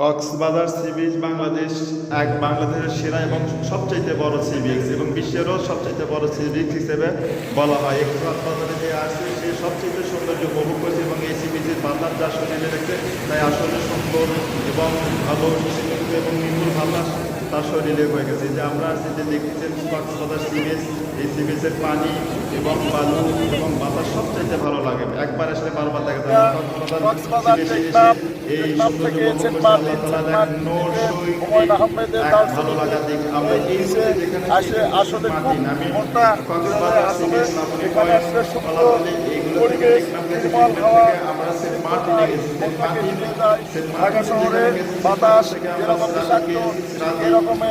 Cox's Bazar sea beach Bangladesh, এক বাংলাদেশের সেরা এবং সবচাইতে বড় সি বিচ এবং বিশ্বেরও সবচাইতে বড় সি বিচ হিসেবে বলা হয়। এই কক্সবাজারে যে আসছে সে সবচাইতে সৌন্দর্য উপভোগ করছে এবং এই সি বিচের বাতাস যা শরীরে রেখে তাই আসলে সুন্দর এবং ভালো এবং নির্মূল ভাল্লাস তার শরীরে হয়ে গেছে। যে আমরা যেটা দেখতেছেন কক্সবাজার সি বিচ এই সি বিচের পানি এবং বালু এবং সবচাইতে ভালো লাগে একবার আসলে বারবার এসে এই ভালো লাগা দিক। আমরা এই আসলে ঢাকা শহরে বাতাস এরকমে,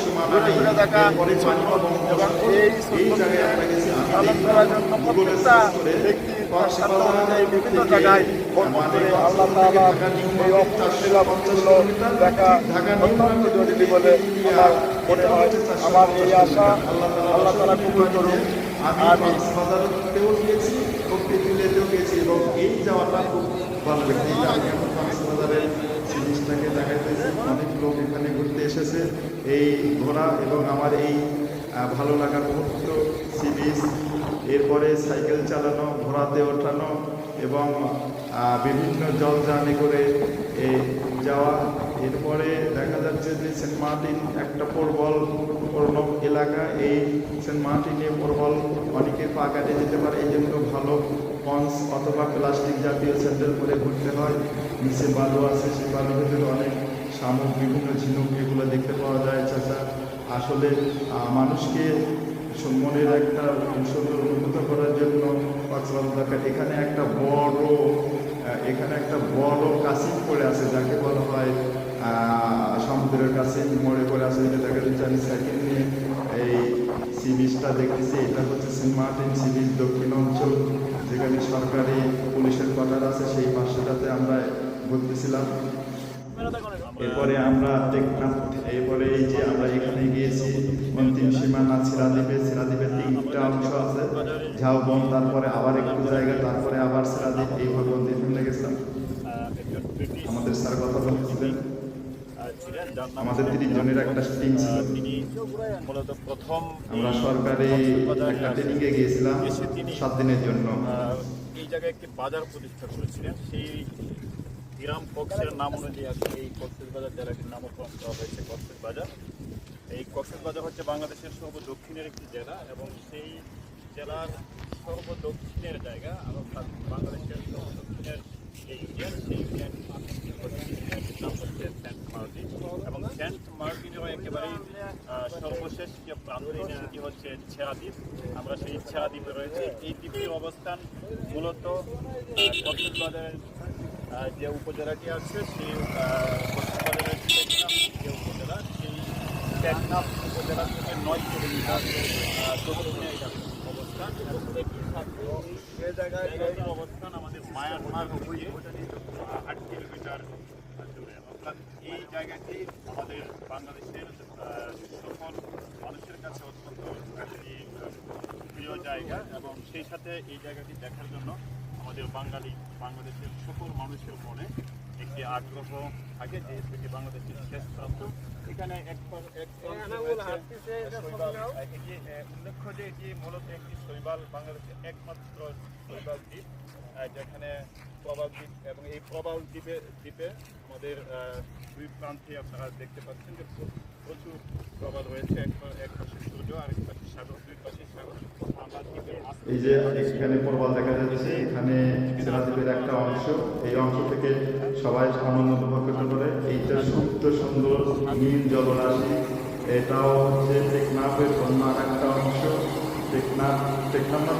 বিভিন্ন জায়গায় আল্লাহ তালা এই অপরিশীলা বস্তুগুলো দেখা বলে আমার মনে হয় আমার এই আশা আল্লাহ তালা কবুল করুন আমি কক্সবাজারেও গিয়েছি এবং এই যাওয়াটা খুব ভালো লেগেছে আমি এখন কক্সবাজারের অনেক লোক এখানে এসেছে। এই ঘোরা এবং আমার এই ভালো লাগার মুহূর্ত সি বিচ এরপরে সাইকেল চালানো, ঘোড়াতে ওঠানো এবং বিভিন্ন জল জার্নি করে যাওয়া। এরপরে দেখা যাচ্ছে যে সেন্ট মার্টিন একটা প্রবল পূর্ণ এলাকা। এই সেন্ট মার্টিনে প্রবল অনেকে পা কাটে যেতে পারে। এই জন্য ভালো পন্স অথবা প্লাস্টিক জাতীয় স্যান্ডেল পরে ঘুরতে হয়। নিচে বালু আছে, সেই বালুর ভিতরে অনেক শামুক বিভিন্ন ঝিনুক এগুলো দেখতে পাওয়া যায় চাষা আসলে মানুষকে মনের একটা সুন্দর অনুভূত করার জন্য এখানে একটা বড় এখানে একটা বড় কাশিম পড়ে আছে, যাকে বলা হয় সমুদ্রের কাছে মোড়ে করে আছে এটা দেখা যাচ্ছে আমি সাইকেল নিয়ে এই সি বিচটা দেখতেছি। এটা হচ্ছে সেন্ট মার্টিন সি বিচ দক্ষিণ অঞ্চল, যেখানে সরকারি পুলিশের কোয়ার্টার আছে, সেই পাশেটাতে আমরা ঘুরতেছিলাম। এরপরে আমরা দেখলাম এরপরে এই যে আমরা এখানে গিয়েছি অন্তিম সীমানা সিরাদ্বীপে সিরাদ্বীপে তিনটা অংশ আছে। ঝাউবন তারপরে আবার একটু জায়গা তারপরে আবার সিরাদ্বীপ এইভাবে অন্তিম গেছিলাম। একজন আমাদের স্যার কথা বলতেছিলেন আহ, ছিলেন আমাদের তিরিশ জনের একটা টিম ছিল। প্রথম আমরা সরকারি একটা ট্রেনিংয়ে গিয়েছিলাম সাত দিনের জন্য। এই জায়গায় একটি বাজার প্রতিষ্ঠা করেছিলেন। সেই গ্রাম কক্সের নাম অনুযায়ী আজকে এই কক্সেস বাজার জেলাটির নামকরণ করা হয়েছে কক্সেস বাজার। এই কক্সেস বাজার হচ্ছে বাংলাদেশের সর্ব দক্ষিণের একটি জেলা এবং সেই জেলার সর্ব দক্ষিণের জায়গা অর্থাৎ বাংলাদেশের সর্ব দক্ষিণের যে ইউনিয়ন, সেই ইউনিয়ন নাম হচ্ছে সেন্ট মার্টিন এবং সেন্ট মার্টিনেরও একেবারেই সর্বশেষ যে প্রান্ত সেটি হচ্ছে ছেড়া দ্বীপ আমরা সেই ইচ্ছা দ্বীপে রয়েছে। এই দ্বীপটির অবস্থান মূলত যে উপজেলাটি আছে, সেই যে সেই নয় অবস্থান। অবস্থান আমাদের এই জায়গাটি আমাদের বাংলাদেশের আহ, সকল মানুষের কাছে অত্যন্ত একটি আহ, প্রিয় জায়গা এবং সেই সাথে এই জায়গাটি দেখার জন্য আমাদের বাঙালি, বাংলাদেশের সকল মানুষের মনে একটি আগ্রহ থাকে যে এটি বাংলাদেশের শেষ প্রান্ত এখানে এক। এটি আহ, উল্লেখ্য যে এটি মূলত একটি শৈবাল বাংলাদেশের একমাত্র শৈবাল দ্বীপ যেখানে প্রবাল দ্বীপ এবং এই প্রবাল দ্বীপে দ্বীপে আমাদের দুই প্রান্তে আপনারা দেখতে পাচ্ছেন যে প্রচুর প্রবাল রয়েছে। এক পাশে সূর্য আর এক পাশে সাগর দুই পাশে সাগর। এই যে এখানে প্রবাল দেখা যাচ্ছে এখানে সিরাদ্বীপের একটা অংশ। এই অংশ থেকে সবাই আনন্দ উপভোগ করতে পারে এইটা শুদ্ধ সুন্দর নীল জলরাশি এটাও হচ্ছে টেকনাফের অন্য আর একটা অংশ। টেকনাফ টেকনাফ না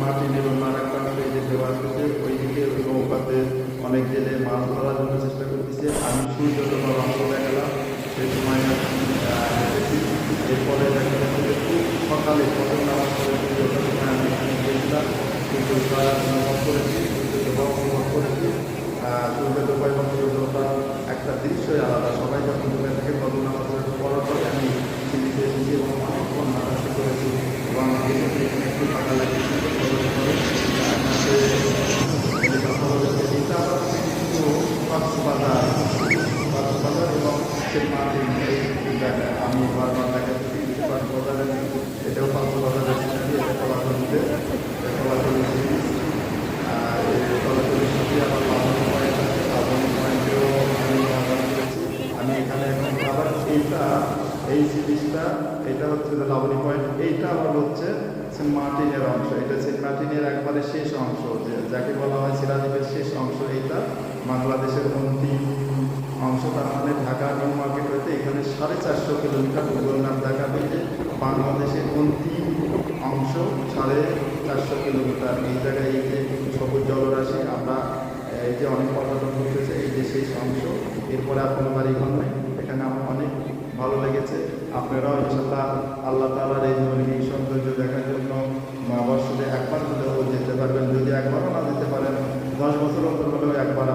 মার্টিনের অন্য একটা অংশ এই যে দেওয়া হচ্ছে ওইদিকে নৌকাতে অনেক জেলে মাছ ধরার জন্য চেষ্টা করতেছে। আমি সূর্য তোমার অংশ দেখালাম। সেই সময় আহ, হেঁটেছি সকালে ফজর নামাজ পড়েছি যথার সময় আমি এখানে গিয়েছিলাম। কিন্তু সারা নামাজ করেছি নামাজ করেছি। উপায় এবং সূর্যটা একটা দৃশ্যই আলাদা। সবাই যখন দূরে থেকে নামাজ পড়ার পরে আমি সিঁড়িতে এসেছি এবং অনেকক্ষণ হাঁটাহাঁটি করেছি এবং একটু কিন্তু কক্সবাজার কক্সবাজার এবং সেই মার্টিন আমি বারবার দেখাচ্ছি কক্সবাজারের এটাও কক্সবাজারের সিটি এটা কলাতলিতে কলাতলি সিটি আর এই কলাতলি সিটি আমার পাবন পয়েন্ট আছে পাবন পয়েন্টেও আমি ব্যবহার করেছি আমি এখানে এখন আবার এইটা এই জিনিসটা এটা হচ্ছে লাবণী পয়েন্ট এইটা আবার হচ্ছে মার্টিনের অংশ, এটা সেন্ট মার্টিনের একবারে শেষ অংশ যাকে বলা হয় সিরাজীবের শেষ অংশ, এইটা বাংলাদেশের অন্তিম অংশ, তার মানে ঢাকা নিউ মার্কেট হইতে এখানে সাড়ে চারশো কিলোমিটার গুগল ম্যাপ দেখাবে যে বাংলাদেশের অন্তিম অংশ সাড়ে চারশো কিলোমিটার। এই জায়গায় এই যে সবুজ জলরাশি, আমরা এই যে অনেক পর্যটন করতেছে এই যে শেষ অংশ এরপরে আপনার বাড়ি ঘর নেই এখানে আমার অনেক ভালো লেগেছে আপনারাও ইনশাল্লাহ আল্লাহ তালার এই নৈমিক সৌন্দর্য দেখার জন্য মা বর্ষে একবার হলেও যেতে পারবেন। যদি একবারও না যেতে পারেন, দশ বছর অন্তর হলেও একবার